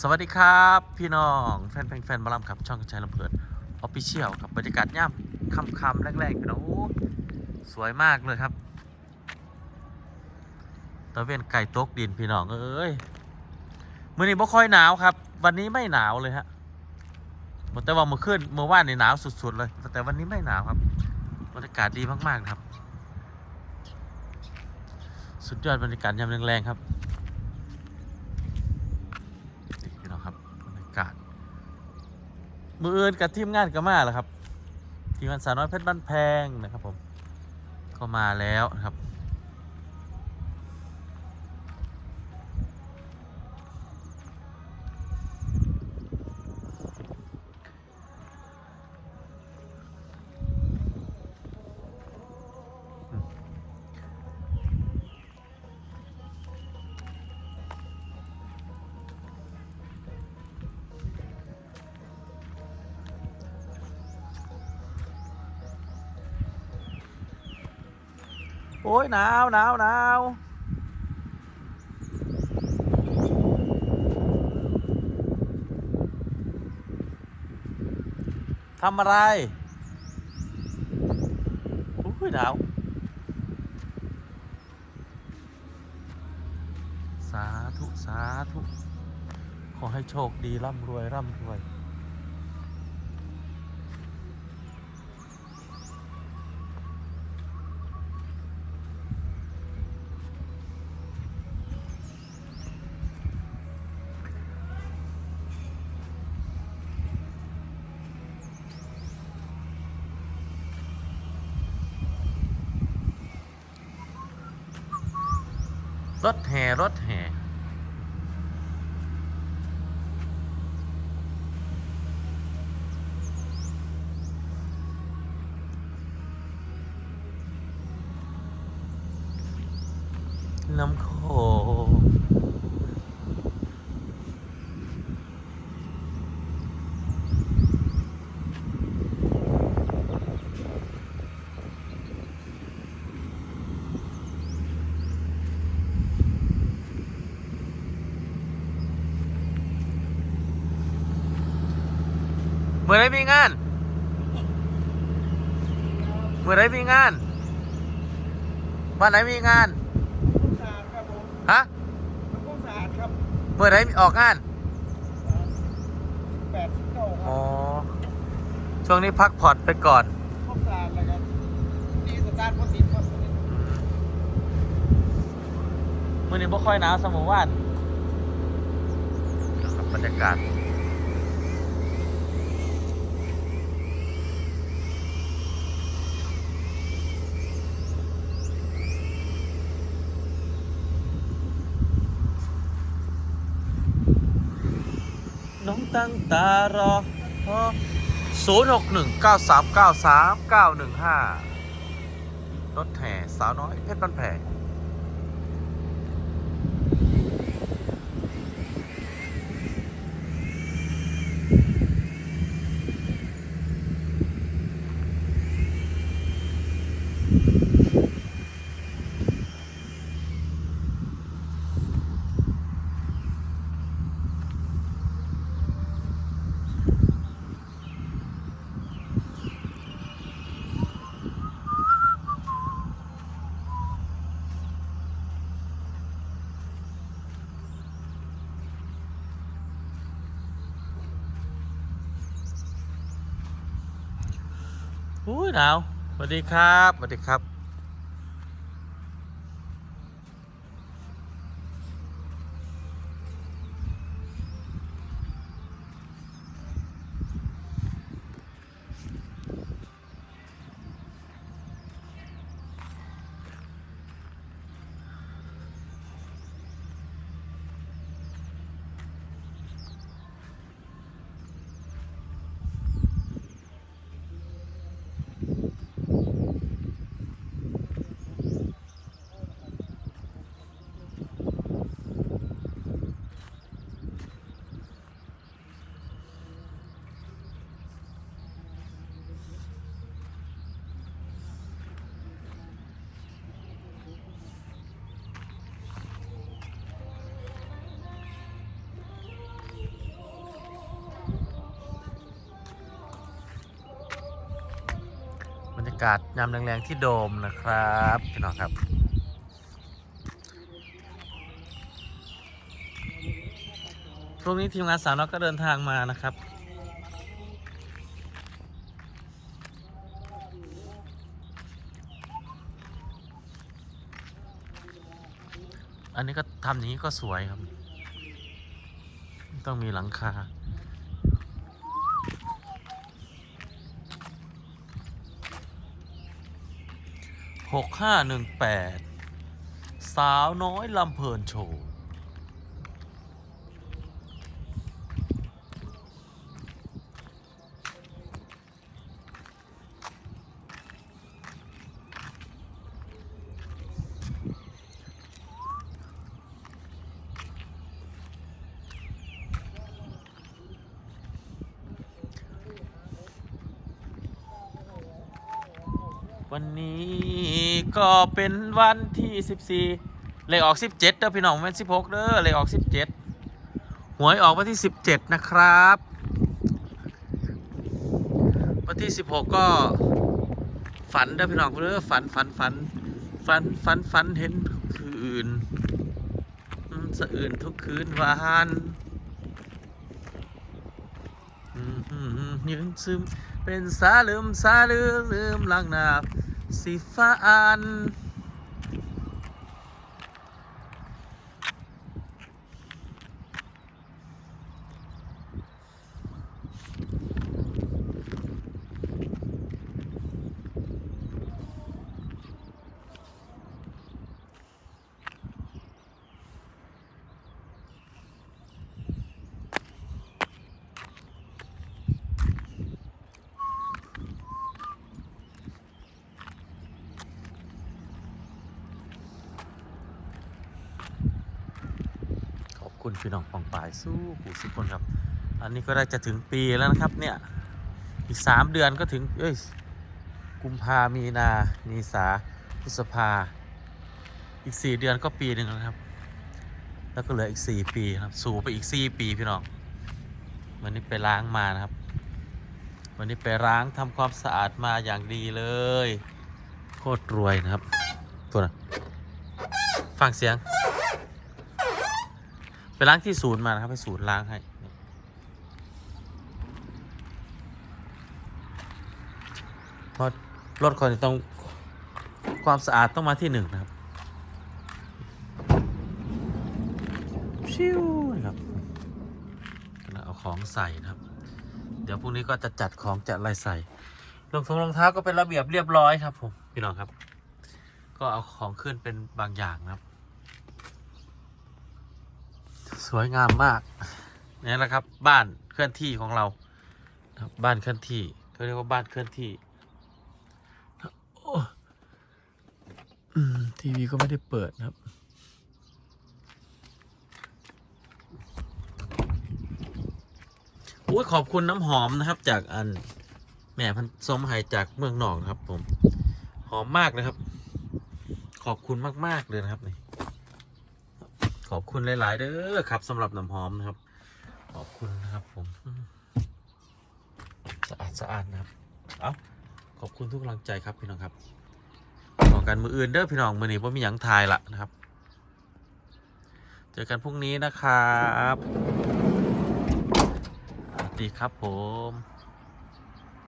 สวัสดีครับ พี่น้องแฟนแฟนบอลลัมครับ ช่องกระชายลำเพลินออฟฟิเชียลกับบรรยากาศย่ำค่ำคำๆแรกๆพี่น้องโอ้สวยมากเลยครับตะเวนไก่ตกดินพี่น้องเอ้ยมื่อนี้บ่ค่อยหนาวครับ วันนี้ไม่หนาวเลยฮะแต่ว่าเมื่อคืนเมื่อวานนี่หนาวสุดๆเลย แต่วันนี้ไม่หนาวครับบรรยากาศดีมากๆครับ สุดยอดบรรยากาศยามแรงๆครับ นี่พี่น้องครับบรรยากาศ มืออื่นกับทีมงานก็มาแล้วครับ ทีมงานสาวน้อยเพชรบ้านแพงนะครับผมก็มาแล้วนะครับ โอ้ยหนาวหนาวหนาวทำอะไรโอ้ยหนาว สาธุ สาธุ ขอให้โชคดี ร่ำรวย ร่ำรวย รถแห่รถแห่น้ำโขง เมื่อไรมีงาน เมื่อไรมีงาน วันไหนมีงานผู้สะอาดครับผมฮะผู้สะอาดครับเมื่อไหรออกงาน แปดสิบเก้าคอ๋รัอบช่วงนี้พักผ่อนไปก่อนผู้สะอาดเลยครับดีสตาร์ทพอติดครับมื่อนี้บ่ค่อยหนาวสมอวานนะครับบรรยากาศ น้องตั้งตารอศูนย์หกหนึ่งเก้าสามเก้าสามเก้าหนึ่งห้ารถแห่สาวน้อยเพชรบ้านแพง อุ้ยหนาวสวัสดีครับสวัสดีครับากาศยามแรงๆที่โดมนะครับพี่น้องครับ พรุ่งนี้ทีมงานสาวน้อยก็เดินทางมานะครับอันนี้ก็ทำอย่างนี้ก็สวยครับ ต้องมีหลังคา หกห้าหนึ่งแปดสาวน้อยลำเพลินโชว์ วันนี้ก็เป็นวันที่ 14 เลขออก 17เด้อพี่น้องแม่น16เด้อเลขออก 17 หวยออกวันที่ 17 นะครับ วันที่ 16 ก็ฝันเด้อพี่น้องเด้อฝันฝันฝันฝันฝันฝันเห็นทุกคืนสะอื่นทุกคืนวานอืมอืมอืม ยืนซึมเป็นสาลืมสาลืมลืมลังนาสีฟ้าอัน คุณพี่น้องปองปายสู้ผู้สุกคนครับ อันนี้ก็ได้จะถึงปีแล้วนะครับเนี่ย อีกสามเดือนก็ถึง เอ้ย กุมภามีนามีสาพฤษภา อีกสี่เดือนก็ปีหนึ่งแล้วครับ แล้วก็เหลืออีกสี่ปีครับสู่ไปอีกสี่ปีพี่น้อง วันนี้ไปล้างมานะครับ วันนี้ไปล้างทำความสะอาดมาอย่างดีเลย โคตรรวยนะครับ ตัวน่ะฟังเสียง ล้างที่ศูนย์มานะครับ ให้ศูนย์ล้างให้เพราะรถคนต้องความสะอาดต้องมาที่หนึ่งนะครับชิวนะครับกำลังเอาของใส่นะครับ เดี๋ยวพรุ่งนี้ก็จะจัดของจัดอะไรใส่รองทรงรองเท้าก็เป็นระเบียบเรียบร้อยครับผมพี่น้องครับ ก็เอาของขึ้นเป็นบางอย่างนะครับ ส วยงามมากนี่แหละครับ บ้านเคลื่อนที่ของเราบ้านเคลื่อนที่เขาเรียกว่าบ้านเคลื่อนที่โอ้ทีวีก็ไม่ได้เปิดนะครับ โอ้ยขอบคุณน้ำหอมนะครับ จากอันแหม่พันสมหายจากเมืองนองครับ ผม หอมมากเลยครับ ขอบคุณมาก ๆ เลยนะครับนี่ ขอบคุณหลาย ๆ เด้อครับสำหรับน้ำหอมนะครับ ขอบคุณนะครับผม สะอาดสะอาดนะครับ เอาขอบคุณทุกกำลังใจครับพี่น้องครับขอกันมืออื่นเด้อพี่น้องมือนี้ว่ามีหยังทายละนะครับ เจอกันพรุ่งนี้นะครับสวัสดีครับผม